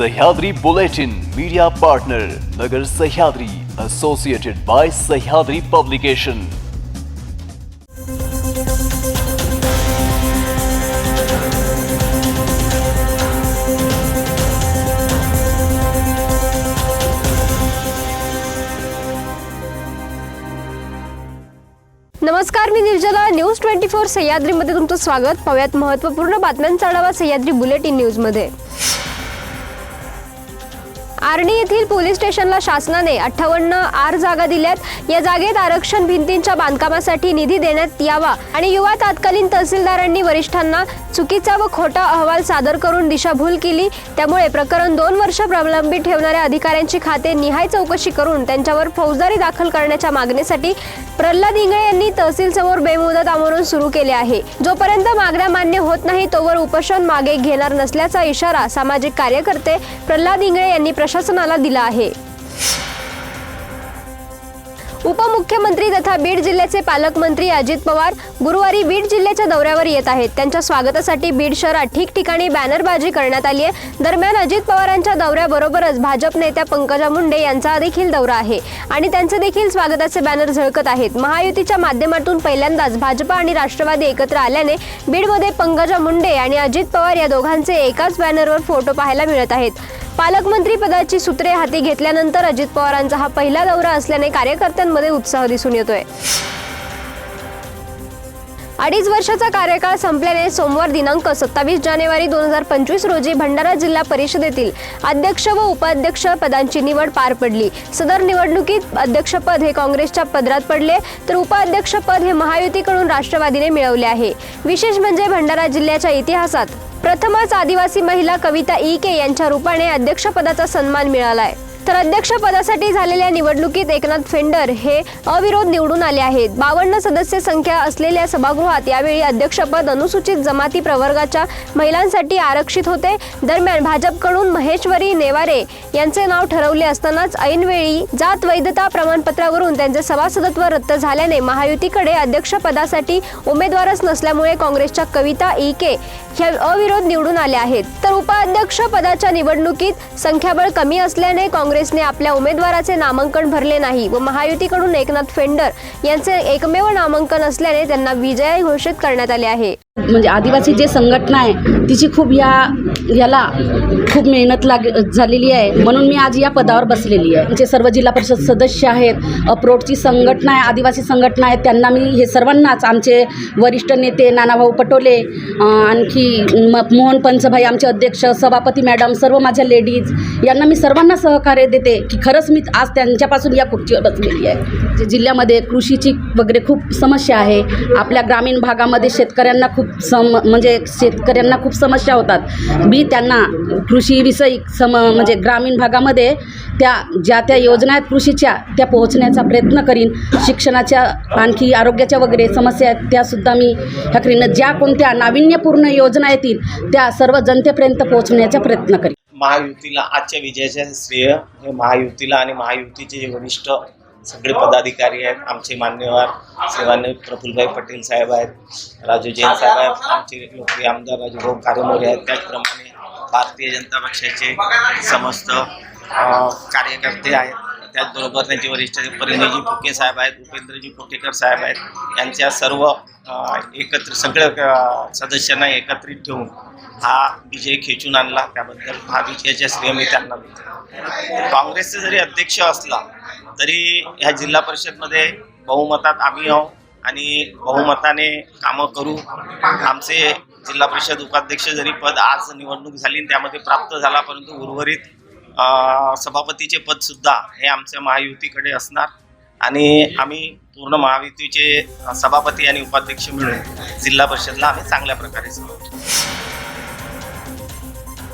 Sahyadri Bulletin media partner Nagar Sahyadri associated by Sahyadri publication नमस्कार मी Nirjala. News twenty four सह्याद्रीमध्ये तुमचं स्वागत. पाहूयात महत्त्वपूर्ण बातम्यांचा आढावा सह्याद्री बुलेटिन न्यूजमध्ये. आर्णी येथील पोलीस स्टेशनला शासनाने अठ्ठावन्न आर जागा दिल्यात. या जागेत आरक्षण भिंतींच्या बांधकामासाठी निधी देण्यात यावा आणि युवा तत्कालीन तहसीलदारांनी वरिष्ठांना चुकीचा व खोटा अहवाल सादर करून दिशाभूल केली. त्यामुळे प्रकरण दोन वर्ष प्रलंबित ठेवणाऱ्या अधिकाऱ्यांची खाते निहाय चौकशी करून त्यांच्यावर फौजदारी दाखल करण्याच्या मागणीसाठी प्रल्हाद इंगळे यांनी तहसील समोर बेमुदत आंदोलन सुरू केले आहे. जोपर्यंत मागण्या मान्य होत नाही तोवर उपोषण मागे घेणार नसल्याचा इशारा सामाजिक कार्यकर्ते प्रल्हाद इंगळे यांनी प्रशासनाला दिला आहे. उपमुख्यमंत्री तथा बीड जिल्ह्याचे पालकमंत्री अजित पवार गुरुवारी बीड जिल्ह्याच्या दौऱ्यावर येत आहेत. त्यांच्या स्वागतासाठी बीड शहरात ठिकठिकाणी बॅनरबाजी करण्यात आली आहे. दरम्यान अजित पवारांच्या दौऱ्याबरोबरच भाजप नेत्या पंकजा मुंडे यांचा देखील दौरा आहे आणि त्यांचे देखील स्वागताचे बॅनर झळकत आहेत. महायुतीच्या माध्यमातून पहिल्यांदाच भाजपा आणि राष्ट्रवादी एकत्र आल्याने बीडमध्ये पंकजा मुंडे आणि अजित पवार या दोघांचे एकाच बॅनरवर फोटो पाहायला मिळत आहेत. पालकमंत्री पदाची सूत्रे हाती घेतल्यानंतर अजित पवारांचा हा पहिला दौरा असल्याने कार्यकर्त्यांमध्ये उत्साह दिसून येतोय. अडीच वर्षाचा कार्यकाळ संपल्याने सोमवार दिनांक सत्तावीस जानेवारी दोन हजार पंचवीस रोजी भंडारा जिल्हा परिषदेतील अध्यक्ष व उपाध्यक्ष पदांची निवड पार पडली. सदर निवडणुकीत अध्यक्षपद हे काँग्रेसच्या पदरात पडले तर उपाध्यक्षपद हे महायुतीकडून राष्ट्रवादीने मिळवले आहे. विशेष म्हणजे भंडारा जिल्ह्याच्या इतिहासात प्रथमच आदिवासी महिला कविता ई के यांच्या रूपाने अध्यक्षपदाचा सन्मान मिळालाय. तर अध्यक्षपदासाठी झालेल्या निवडणुकीत एकनाथ फेंडर हे अविरोध निवडून आले आहेत. बावन्न सदस्य संख्या असलेल्या सभागृहात यावेळी अध्यक्षपद अनुसूचित जमाती प्रवर्गाच्या महिलांसाठी आरक्षित होते. दरम्यान भाजपकडून महेश्वरी नेवारे यांचे नाव ठरवले असतानाच ऐनवेळी जात वैधता प्रमाणपत्रावरून त्यांचे सभासदत्व रद्द झाल्याने महायुतीकडे अध्यक्षपदासाठी उमेदवारच नसल्यामुळे काँग्रेसच्या कविता ई के ह्या अविरोध निवडून आल्या आहेत. तर उपाध्यक्ष पदाच्या निवडणुकीत संख्याबळ कमी असल्याने काँग्रेसने आपल्या उमेदवाराचे नामांकन भरले नाही व महायुतीकडून एकनाथ फेंडर यांचे एकमेव नामांकन असल्याने त्यांना विजय घोषित करण्यात आले आहे. म्हणजे आदिवासी जे संघटना आहे तिची खूप या याला खूप मेहनत लाग झालेली आहे. म्हणून मी आज या पदावर बसलेली आहे. जे सर्व जिल्हा परिषद सदस्य आहेत अप्रोडची संघटना आहे आदिवासी संघटना आहे त्यांना मी हे सर्वांनाच आमचे वरिष्ठ नेते नानाभाऊ पटोले आणखी म मोहन पंचभाई आमचे अध्यक्ष सभापती मॅडम सर्व माझ्या लेडीज यांना मी सर्वांना सहकार्य देते की खरंच मी आज त्यांच्यापासून या खुर्चीवर बसलेली आहे. जे जिल्ह्यामध्ये कृषीची वगैरे खूप समस्या आहे आपल्या ग्रामीण भागामध्ये शेतकऱ्यांना खूप सम म्हणजे शेतकऱ्यांना खूप समस्या होतात. मी त्यांना कृषीविषयी सम म्हणजे ग्रामीण भागामध्ये त्या ज्या त्या योजना आहेत कृषीच्या त्या पोहोचण्याचा प्रयत्न करीन. शिक्षणाच्या आणखी आरोग्याच्या वगैरे समस्या आहेत त्यासुद्धा मी ह्या करीन. ज्या कोणत्या नाविन्यपूर्ण योजना येतील त्या सर्व जनतेपर्यंत पोहोचण्याचा प्रयत्न करीन. महायुतीला आजच्या विजयाचे श्रेय हे महायुतीला आणि महायुतीचे जे वरिष्ठ सगळे पदाधिकारी आहेत आमचे मान्यवर सेवाने प्रफुलभाई पटेल साहेब आहेत राजू जैन साहेब आहेत आमचे लोकप्रिय आमदार राजूभाऊ कारेमोरे आहेत. त्याचप्रमाणे भारतीय जनता पक्षाचे समस्त कार्यकर्ते आहेत. त्याचबरोबर त्यांचे वरिष्ठ परिणयजी फुके साहेब आहेत उपेंद्रजी फुकेकर साहेब आहेत यांच्या सर्व एकत्र सगळ्या सदस्यांना एकत्रित ठेवून हा विजय खेचून आणला. त्याबद्दल हा विजयाच्या श्रेय मी त्यांना काँग्रेसचा काँग्रेसचे जरी अध्यक्ष असला तरी ह्या जिल्हा परिषदमध्ये बहुमतात आम्ही आहो आणि बहुमताने कामं करू. आमचे जिल्हा परिषद उपाध्यक्ष जरी पद आज निवडणूक झाली आणि त्यामध्ये प्राप्त झाला परंतु उर्वरित सभापतीचे पदसुद्धा हे आमच्या महायुतीकडे असणार. आणि आम्ही पूर्ण महायुतीचे सभापती आणि उपाध्यक्ष मिळून जिल्हा परिषदला आम्ही चांगल्या प्रकारे सांगतो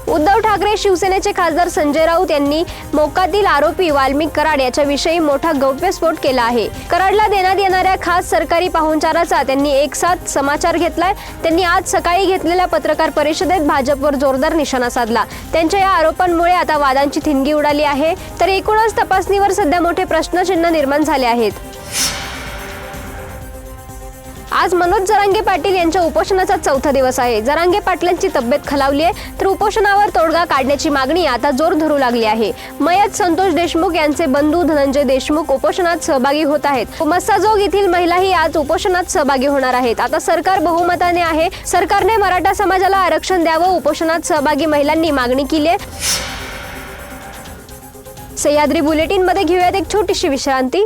उद्धव ठाकरे शिवसेनेचे खासदार संजय राऊत यांनी मोकातील आरोपी वाल्मिक कराड याच्याविषयी मोठा गौप्यस्फोट केला आहे. कराडला देण्यात येणाऱ्या खास सरकारी पाहुणचाराचा त्यांनी एक साथ समाचार घेतलाय. त्यांनी आज सकाळी घेतलेल्या पत्रकार परिषदेत भाजपवर जोरदार निशाणा साधला. त्यांच्या या आरोपांमुळे आता वादांची थिणगी उडाली आहे. तर एकूणच तपासणीवर सध्या मोठे प्रश्नचिन्ह निर्माण झाले आहेत. आज मनोज जरांगे पाटील यांच्या उपोषणाचा चौथा दिवस आहे. जरांगे पाटलांची तब्येत खालावली आहे तर उपोषणावर तोडगा काढण्याची मागणी आता जोर धरू लागली आहे. मयत संतोष देशमुख यांचे बंधू धनंजय देशमुख उपोषणात सहभागी होत आहेत. मस्साजोग येथील महिलाही आज उपोषणात सहभागी होणार आहेत. आता सरकार बहुमताने आहे. सरकारने मराठा समाजाला आरक्षण द्यावं उपोषणात सहभागी महिलांनी मागणी केली आहे. सह्याद्री बुलेटिनमध्ये घेऊयात एक छोटीशी विश्रांती.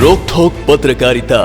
रोखोक पत्रकारिता.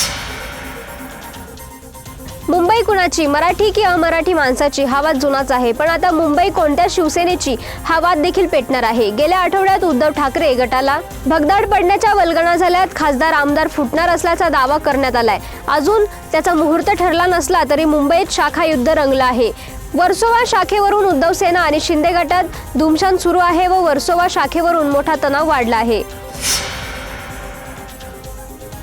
मुंबई कुणाची? मराठी की अमराठी माणसाची? हा वाद जुनाच आहे. पण आता मुंबई कोणत्या शिवसेनेची? हा वाद देखील पेटणार आहे. गेल्या आठवड्यात उद्धव ठाकरे गटाला भगदाड पडण्याच्या वल्गणा झाल्यात. खासदार आमदार फुटणार असल्याचा दावा करण्यात आलाय. अजून त्याचा मुहूर्त ठरला नसला तरी मुंबईत शाखा युद्ध रंगलं आहे. वर्सोवा शाखेवरून उद्धव सेना आणि शिंदे गटात धुमशान सुरू आहे व वर्सोवा शाखेवरून मोठा तणाव वाढला आहे.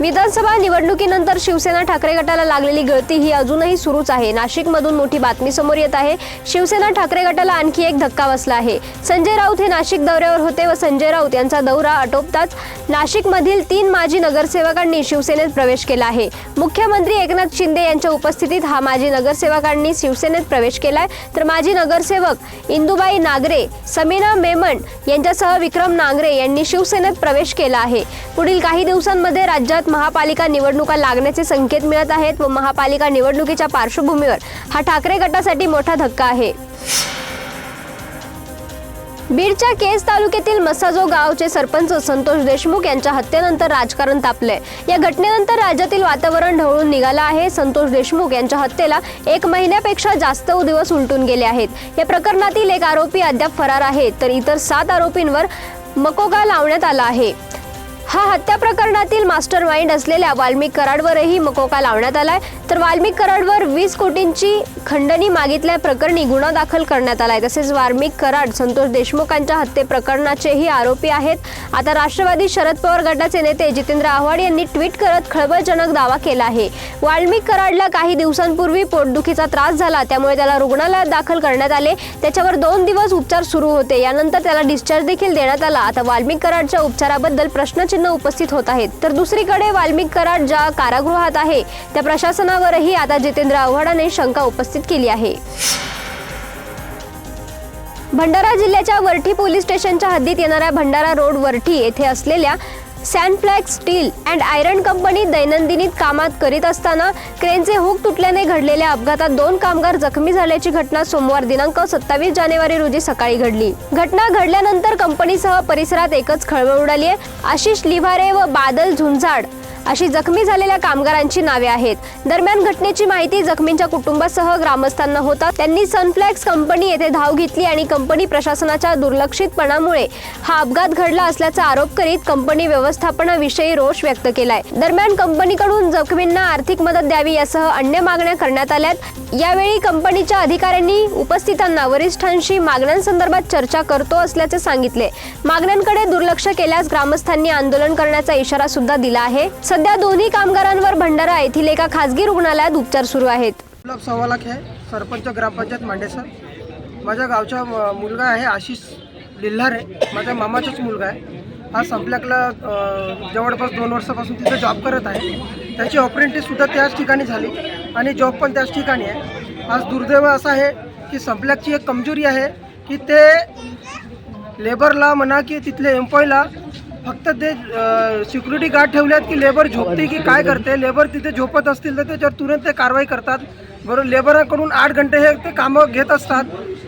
विधानसभा निवडणुकीनंतर शिवसेना ठाकरे गटाला लागलेली गळती ही अजूनही सुरूच आहे. नाशिकमधून मोठी बातमी समोर येत आहे. शिवसेना ठाकरे गटाला आणखी एक धक्का बसला आहे. संजय राऊत हे नाशिक दौऱ्यावर होते व संजय राऊत यांचा दौरा आटोपताच नाशिकमधील तीन माजी नगरसेवकांनी शिवसेनेत प्रवेश केला आहे. मुख्यमंत्री एकनाथ शिंदे यांच्या उपस्थितीत हा माजी नगरसेवकांनी शिवसेनेत प्रवेश केलाय. तर माजी नगरसेवक इंदुबाई नागरे समीना मेमन यांच्यासह विक्रम नांगरे यांनी शिवसेनेत प्रवेश केला आहे. पुढील काही दिवसांमध्ये राज्यात महापालिका निवडणुका लागण्याचे संकेत मिळत आहेत व महापालिका निवडणुकीच्या पार्श्वभूमीवर हा ठाकरे गटासाठी मोठा धक्का आहे. बीडच्या केज तालुक्यातील मसाजो गावचे सरपंच संतोष देशमुख यांच्या हत्येनंतर राजकारण तापलंय. या घटनेनंतर राज्यातील वातावरण ढवळून निघालं आहे. संतोष देशमुख यांच्या हत्येला एक महिन्यापेक्षा जास्त दिवस उलटून गेले आहेत. या प्रकरणातील एक आरोपी अद्याप फरार आहे तर इतर सात आरोपींवर मकोगा लावण्यात आला आहे. हा हत्या प्रकरणातील मास्टर माइंड असलेल्या वाल्मिक कराडवरही मकोका लावण्यात आलाय. तर वाल्मिक कराडवर वीस कोटींची खंडणी मागितल्या प्रकरणी गुन्हा दाखल करण्यात आलाय. तसेच वाल्मिक कराड संतोष देशमुखांच्या हत्ये प्रकरणाचेही आरोपी आहेत. आता राष्ट्रवादी शरद पवार गटाचे नेते जितेंद्र आव्हाड यांनी ट्विट करत खळबळजनक दावा केला आहे. वाल्मिक कराडला काही दिवसांपूर्वी पोटदुखीचा त्रास झाला. त्यामुळे त्याला रुग्णालयात दाखल करण्यात आले. त्याच्यावर दोन दिवस उपचार सुरू होते. यानंतर त्याला डिस्चार्ज देखील देण्यात आला. आता वाल्मिक कराडच्या उपचाराबद्दल प्रश्नचिन्ह उपस्थित होत आहेत. तर दुसरीकडे वाल्मिक कराड ज्या कारागृहात आहे त्या प्रशासनावरही आता जितेंद्र आव्हाडाने शंका उपस्थित केली आहे. भंडारा जिल्ह्याच्या वरठी पोलीस स्टेशनच्या हद्दीत येणाऱ्या भंडारा रोड वरठी येथे असलेल्या Sanflax steel and iron company दैनंदिनीत कामात करीत असताना क्रेनचे हुक तुटल्याने घडलेल्या अपघातात दोन कामगार जखमी झाल्याची घटना सोमवार दिनांक सत्तावीस जानेवारी रोजी सकाळी घडली. घटना घडल्यानंतर कंपनीसह परिसरात एकच खळबळ उडाली आहे. आशिष लिव्हारे व बादल झुंझाड अशी जखमी झालेल्या कामगारांची नावे आहेत. दरम्यान घटनेची माहिती जखमींच्या कुटुंबासह ग्रामस्थांना होता. त्यांनी सनफ्लॅक्स कंपनी येथे धाव घेतली आणि कंपनी प्रशासनाच्या दुर्लक्षितपणामुळे हा अपघात घडला असल्याचा आरोप करीत कंपनी व्यवस्थापनाविषयी रोष व्यक्त केलाय. दरम्यान कंपनीकडून जखमींना आर्थिक मदत द्यावी यासह अन्य मागण्या करण्यात आल्यात. यावेळी कंपनीच्या अधिकाऱ्यांनी उपस्थितांना वरिष्ठांशी मागण्यांसंदर्भात चर्चा करतो असल्याचे सांगितले. मागण्यांकडे दुर्लक्ष केल्यास ग्रामस्थांनी आंदोलन करण्याचा इशारा सुद्धा दिला आहे. सध्या दोन्ही कामगारांवर भंडारा येथील एका खासगी रुग्णालयात उपचार सुरू आहेत. सव्वा लाख आहे. सरपंच ग्रामपंचायत मांडेसर माझ्या गावचा म- मुलगा आहे आशिष लिल्हारे. माझ्या मामाचाच मुलगा आहे. हा संपल्याकला जवळपास दोन वर्षापासून तिथे जॉब करत आहे. त्याची ऑपरेंटिससुद्धा त्याच ठिकाणी झाली आणि जॉब पण त्याच ठिकाणी आहे. आज दुर्दैव असं आहे की संपल्याकची एक कमजोरी आहे की ते लेबरला म्हणा की तिथले एम्प्लॉयला फक्त ते सिक्युरिटी गार्ड ठेवल्यात की लेबर झोपते की काय करते? लेबर तिथे झोपत असतील तर त्याच्यावर तुरंत ते कारवाई करतात. बरोबर लेबराकडून आठ घंटे हे ते कामं घेत असतात.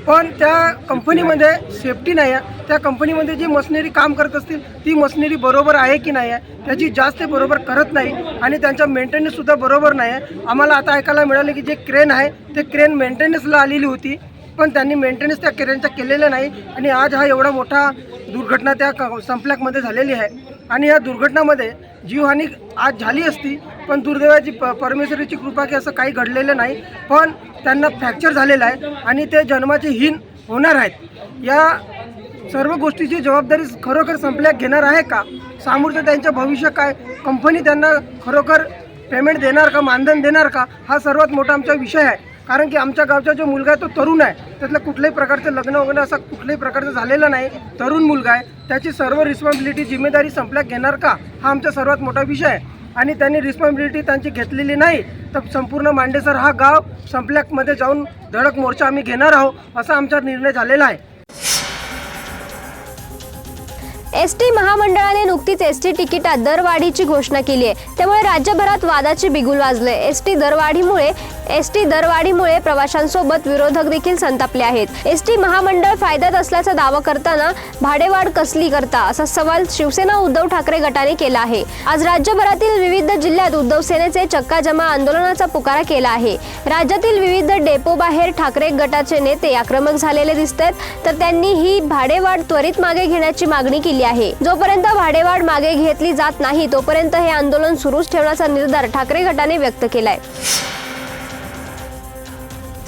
पण त्या कंपनीमध्ये सेफ्टी नाही आहे त्या कंपनीमध्ये जी मशिनरी काम करत असतील ती मशिनरी बरोबर आहे की नाही आहे त्याची जास्त बरोबर करत नाही आणि त्यांचा मेंटेनन्ससुद्धा बरोबर नाही आहे आम्हाला आता ऐकायला मिळालं की जे क्रेन आहे ते क्रेन मेंटेनन्सला आलेली होती. पण त्यांनी मेंटेनन्स त्या क्रेनचा केलेला नाही. आणि आज हा एवढा मोठा दुर्घटना त्या क संपल्याकमध्ये झालेली आहे. आणि या दुर्घटनामध्ये जीवहानी आज झाली असती पण दुर्दैवाची प परमेश्वरीची कृपा की असं काही घडलेलं नाही. पण त्यांना फ्रॅक्चर झालेलं आहे आणि ते जन्माचे हीन होणार आहेत. या सर्व गोष्टीची जबाबदारी खरोखर संपल्या घेणार आहे का? सामोरचं त्यांचं भविष्य काय? कंपनी त्यांना खरोखर पेमेंट देणार का? मानधन देणार का? हा सर्वात मोठा आमचा विषय आहे. कारण की आमच्या गावचा जो मुलगा आहे तो तरुण आहे. त्यातलं कुठल्याही प्रकारचं लग्न वगैरे असं कुठल्याही प्रकारचं झालेलं नाही. तरुण मुलगा आहे. त्याची सर्व रिस्पॉन्सिबिलिटी जिम्मेदारी संपल्या घेणार का? हा आमचा सर्वात मोठा विषय आहे. आणि त्यांनी रिस्पॉन्सिबिलिटी त्यांची घेतलेली नाही तर संपूर्ण मांडेसर हा गाव संपल्यामध्ये जाऊन धडक मोर्चा आम्ही घेणार आहोत असा आमचा निर्णय झालेला आहे. एस टी महामंडळाने नुकतीच एस टी तिकिटात दरवाढीची घोषणा केली आहे. त्यामुळे राज्यभरात वादाचे बिगुल वाजले एस टी दरवाढीमुळे एस टी दरवाढीमुळे प्रवाशांसोबत विरोधक देखील संतापले आहेत. एस टी महामंडळ फायद्यात असल्याचा दावा करताना भाडेवाढ कसली करता असा सवाल शिवसेना उद्धव ठाकरे गटाने केला आहे. आज राज्यभरातील विविध जिल्ह्यात उद्धव सेनेचे चक्काजमा आंदोलनाचा पुकारा केला आहे. राज्यातील विविध डेपो बाहेर ठाकरे गटाचे नेते आक्रमक झालेले दिसत आहेत तर त्यांनी ही भाडेवाढ त्वरित मागे घेण्याची मागणी केली आहे. जोपर्यंत भाडेवाढ मागे घेतली जात नाही तोपर्यंत हे आंदोलन सुरूच ठेवण्याचा निर्धार ठाकरे गटाने व्यक्त केलाय.